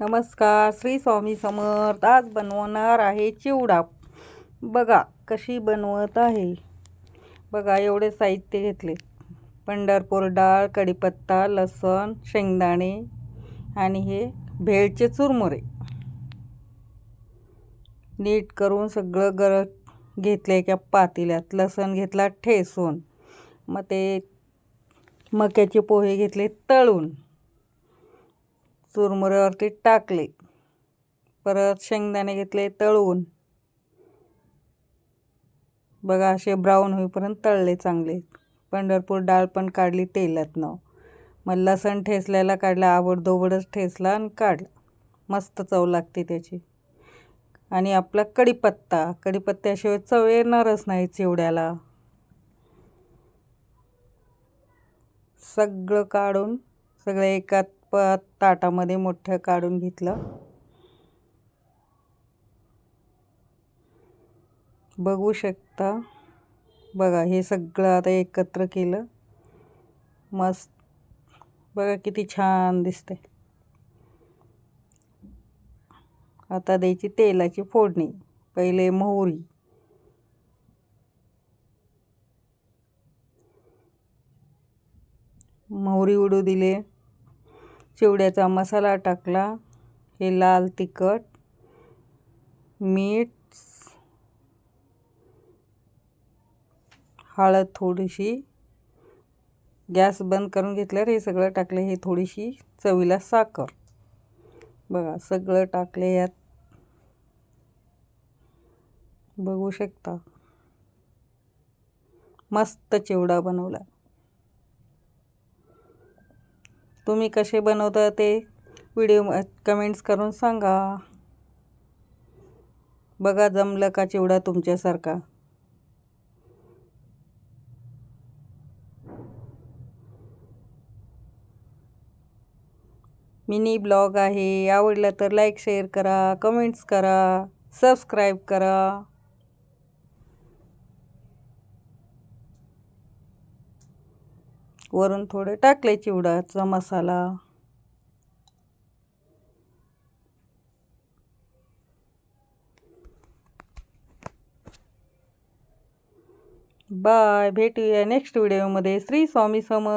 नमस्कार श्री स्वामी समर्थ. आज बनवणार आहे चिवडा. बघा कशी बनवत आहे. बघा एवढे साहित्य घेतले. पंढरपूर डाळ कढीपत्ता लसण शेंगदाणे आणि हे भेळचे चुरमुरे. नीट करून सगळं गर घेतलं एका पातेल्यात. लसण घेतला ठेसून मग ते मक्याचे पोहे घेतले तळून. चुरमुऱ्यावरती टाकले. परत शेंगदाणे घेतले तळून. बघा असे ब्राऊन होईपर्यंत तळले चांगले. पंढरपूर डाळ पण काढली तेलातनं. मग लसण ठेसल्याला काढला आवडदोबडच ठेसला आणि काढला. मस्त चव लागते त्याची. आणि आपला कढीपत्ता कढीपत्त्याशिवाय चव येणारच नाही चिवड्याला. सगळं काढून सगळे एकात प ताटामध्ये मोठं काढून घेतलं. बघू शकता. बघा हे सगळं आता एकत्र केलं. मस्त. बघा किती छान दिसते आता द्यायची तेलाची फोडणी. पहिले मोहरी. मोहरी उडू दिले. चिवड्याचा मसाला टाकला. हे लाल तिखट मीठ हळद थोडीशी. गॅस बंद करून घेतल्यावर हे सगळं टाकलं. हे थोडीशी चवीला साखर. बघा सगळं टाकले यात. बघू शकता. मस्त चिवडा बनवला. तुम्ही कसे बनवता ते व्हिडिओ कमेंट्स करून सांगा. बघा जमलं का चिवडा तुमच्यासारखा. मिनी ब्लॉग आहे. आवडला तर लाईक शेअर करा कमेंट्स करा सबस्क्राईब करा. वरून थोडे टाकले चिवडाचा मसाला. बाय भेटूया नेक्स्ट व्हिडिओमध्ये श्री स्वामी समर्थ.